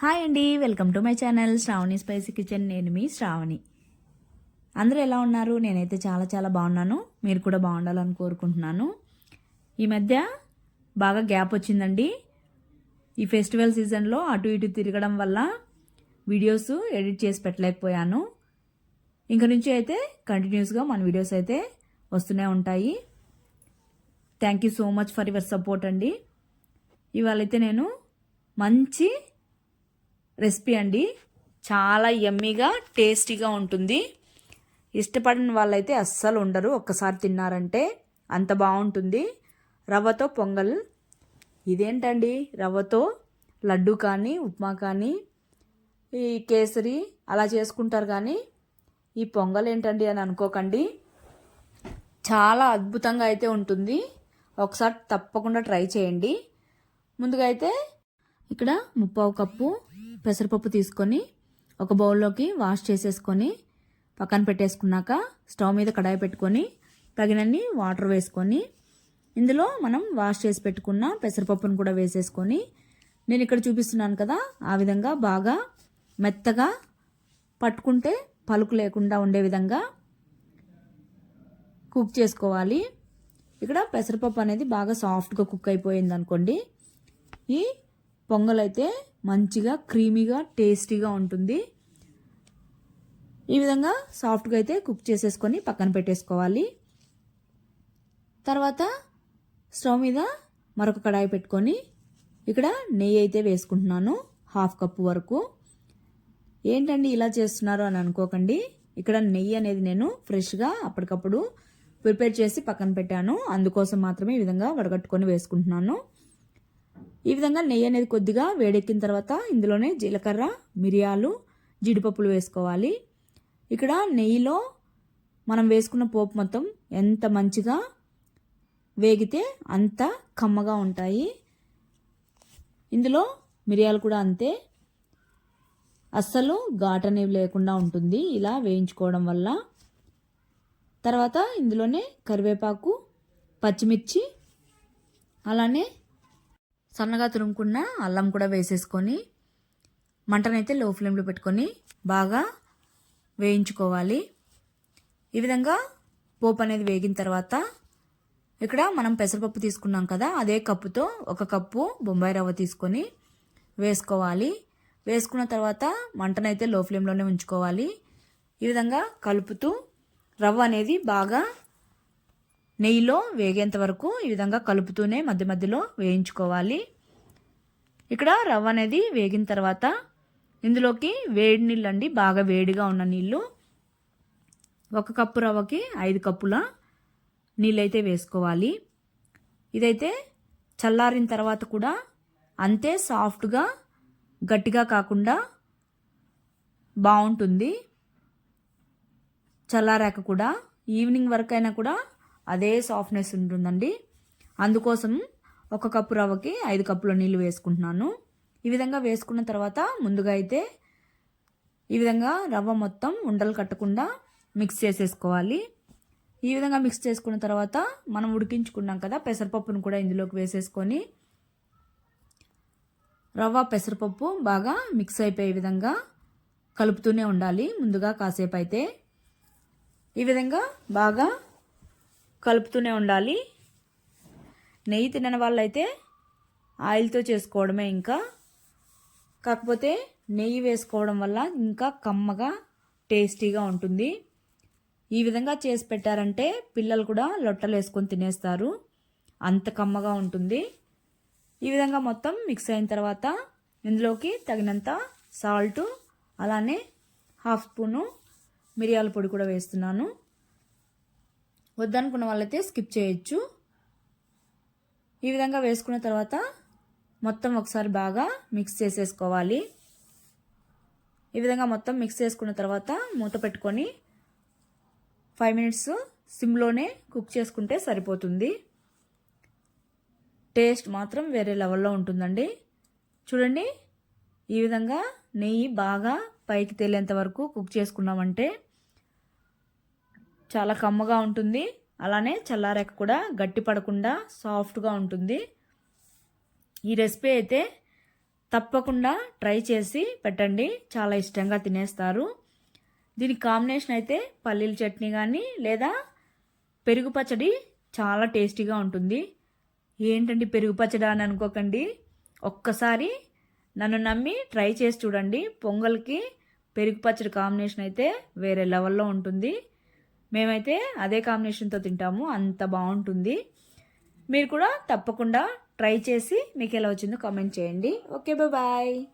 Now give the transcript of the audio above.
Hi అండి welcome to my channel. Shravani spicy kitchen. నేను మీ శ్రావణి. అందరూ ఎలా ఉన్నారు? నేనైతే చాలా చాలా బాగున్నాను. మీరు కూడా బాగుండాలని కోరుకుంటున్నాను. ఈ మధ్య బాగా గ్యాప్ వచ్చిందండి. ఈ ఫెస్టివల్ సీజన్లో అటు ఇటు తిరగడం వల్ల వీడియోస్ ఎడిట్ చేసి పెట్టలేకపోయాను. ఇంక నుంచి అయితే కంటిన్యూస్గా మన వీడియోస్ అయితే వస్తూనే ఉంటాయి. Thank you so much for your support అండి. ఇవాళైతే నేను మంచి రెసిపీ అండి. చాలా ఎమ్మీగా టేస్టీగా ఉంటుంది. ఇష్టపడిన వాళ్ళైతే అస్సలు ఉండరు. ఒక్కసారి తిన్నారంటే అంత బాగుంటుంది. రవ్వతో పొంగల్. ఇదేంటండి? రవ్వతో లడ్డు కానీ ఉప్మా కానీ ఈ కేసరి అలా చేసుకుంటారు కానీ ఈ పొంగల్ ఏంటండి అని అనుకోకండి. చాలా అద్భుతంగా అయితే ఉంటుంది. ఒకసారి తప్పకుండా ట్రై చేయండి. ముందుగా అయితే ఇక్కడ ముప్పావు కప్పు పెసరపప్పు తీసుకొని ఒక బౌల్లోకి వాష్ చేసేసుకొని పక్కన పెట్టేసుకున్నాక స్టవ్ మీద కడాయి పెట్టుకొని తగినన్ని వాటర్ వేసుకొని ఇందులో మనం వాష్ చేసి పెట్టుకున్న పెసరపప్పును కూడా వేసేసుకొని నేను ఇక్కడ చూపిస్తున్నాను కదా ఆ విధంగా బాగా మెత్తగా పట్టుకుంటే పలుకు లేకుండా ఉండే విధంగా కుక్ చేసుకోవాలి. ఇక్కడ పెసరపప్పు అనేది బాగా సాఫ్ట్గా కుక్ అయిపోయింది అనుకోండి ఈ పొంగల్ అయితే మంచిగా క్రీమీగా టేస్టీగా ఉంటుంది. ఈ విధంగా సాఫ్ట్గా అయితే కుక్ చేసేసుకొని పక్కన పెట్టేసుకోవాలి. తర్వాత స్టవ్ మీద మరొక కడాయి పెట్టుకొని ఇక్కడ నెయ్యి అయితే వేసుకుంటున్నాను హాఫ్ కప్పు వరకు. ఏంటండి ఇలా చేస్తున్నారు అని అనుకోకండి. ఇక్కడ నెయ్యి అనేది నేను ఫ్రెష్గా అప్పటికప్పుడు ప్రిపేర్ చేసి పక్కన పెట్టాను. అందుకోసం మాత్రమే ఈ విధంగా వడగట్టుకొని వేసుకుంటున్నాను. ఈ విధంగా నెయ్యి అనేది కొద్దిగా వేడెక్కిన తర్వాత ఇందులోనే జీలకర్ర మిరియాలు జీడిపప్పులు వేసుకోవాలి. ఇక్కడ నెయ్యిలో మనం వేసుకున్న పోపు మొత్తం ఎంత మంచిగా వేగితే అంత కమ్మగా ఉంటాయి. ఇందులో మిరియాలు కూడా అంతే. అస్సలు ఘాట్ అనేవి లేకుండా ఉంటుంది ఇలా వేయించుకోవడం వల్ల. తర్వాత ఇందులోనే కరివేపాకు పచ్చిమిర్చి అలానే సన్నగా తురుముకున్న అల్లం కూడా వేసేసుకొని మంటనైతే లో ఫ్లేమ్లో పెట్టుకొని బాగా వేయించుకోవాలి. ఈ విధంగా పోపు అనేది వేగిన తర్వాత ఇక్కడ మనం పెసరపప్పు తీసుకున్నాం కదా అదే కప్పుతో ఒక కప్పు బొంబాయి రవ్వ తీసుకొని వేసుకోవాలి. వేసుకున్న తర్వాత మంటనైతే లో ఫ్లేమ్లోనే ఉంచుకోవాలి. ఈ విధంగా కలుపుతూ రవ్వ అనేది బాగా నెయ్యిలో వేగేంత వరకు ఈ విధంగా కలుపుతూనే మధ్య మధ్యలో వేయించుకోవాలి. ఇక్కడ రవ్వ అనేది వేగిన తర్వాత ఇందులోకి వేడి నీళ్ళు అండి బాగా వేడిగా ఉన్న నీళ్ళు. ఒక కప్పు రవ్వకి ఐదు కప్పుల నీళ్ళైతే వేసుకోవాలి. ఇదైతే చల్లారిన తర్వాత కూడా అంతే సాఫ్ట్గా గట్టిగా కాకుండా బాగుంటుంది. చల్లారాక కూడా ఈవినింగ్ వరకు అయినా కూడా అదే సాఫ్ట్నెస్ ఉంటుందండి. అందుకోసం ఒక కప్పు రవ్వకి ఐదు కప్పుల నీళ్ళు వేసుకుంటున్నాను. ఈ విధంగా వేసుకున్న తర్వాత ముందుగా అయితే ఈ విధంగా రవ్వ మొత్తం ఉండలు కట్టకుండా మిక్స్ చేసేసుకోవాలి. ఈ విధంగా మిక్స్ చేసుకున్న తర్వాత మనం ఉడికించుకున్నాం కదా పెసరపప్పును కూడా ఇందులోకి వేసేసుకొని రవ్వ పెసరపప్పు బాగా మిక్స్ అయిపోయే విధంగా కలుపుతూనే ఉండాలి. ముందుగా కాసేపు అయితే ఈ విధంగా బాగా కలుపుతూనే ఉండాలి. నెయ్యి తినని వాళ్ళైతే ఆయిల్తో చేసుకోవడమే ఇంకా. కాకపోతే నెయ్యి వేసుకోవడం వల్ల ఇంకా కమ్మగా టేస్టీగా ఉంటుంది. ఈ విధంగా చేసి పెట్టారంటే పిల్లలు కూడా లొట్టలు వేసుకొని తినేస్తారు. అంత కమ్మగా ఉంటుంది. ఈ విధంగా మొత్తం మిక్స్ అయిన తర్వాత ఇందులోకి తగినంత సాల్ట్ అలానే హాఫ్ స్పూను మిరియాల పొడి కూడా వేస్తున్నాను. వద్దనుకున్న వాళ్ళైతే స్కిప్ చేయొచ్చు. ఈ విధంగా వేసుకున్న తర్వాత మొత్తం ఒకసారి బాగా మిక్స్ చేసేసుకోవాలి. ఈ విధంగా మొత్తం మిక్స్ చేసుకున్న తర్వాత మూత పెట్టుకొని ఫైవ్ మినిట్స్ సిమ్లోనే కుక్ చేసుకుంటే సరిపోతుంది. టేస్ట్ మాత్రం వేరే లెవెల్లో ఉంటుందండి. చూడండి ఈ విధంగా నెయ్యి బాగా పైకి తేలేంత వరకు కుక్ చేసుకున్నామంటే చాలా కమ్మగా ఉంటుంది. అలానే చల్లారాక కూడా గట్టి పడకుండా సాఫ్ట్గా ఉంటుంది. ఈ రెసిపీ అయితే తప్పకుండా ట్రై చేసి పెట్టండి. చాలా ఇష్టంగా తినేస్తారు. దీని కాంబినేషన్ అయితే పల్లీల చట్నీ కానీ లేదా పెరుగు పచ్చడి చాలా టేస్టీగా ఉంటుంది. ఏంటండి పెరుగు పచ్చడి అని అనుకోకండి. ఒక్కసారి నన్ను నమ్మి ట్రై చేసి చూడండి. పొంగల్కి పెరుగు పచ్చడి కాంబినేషన్ అయితే వేరే లెవెల్లో ఉంటుంది. మేమైతే అదే కాంబినేషన్తో తింటాము. అంత బాగుంటుంది. మీరు కూడా తప్పకుండా ట్రై చేసి మీకు ఎలా వచ్చిందో కామెంట్ చేయండి. Okay bye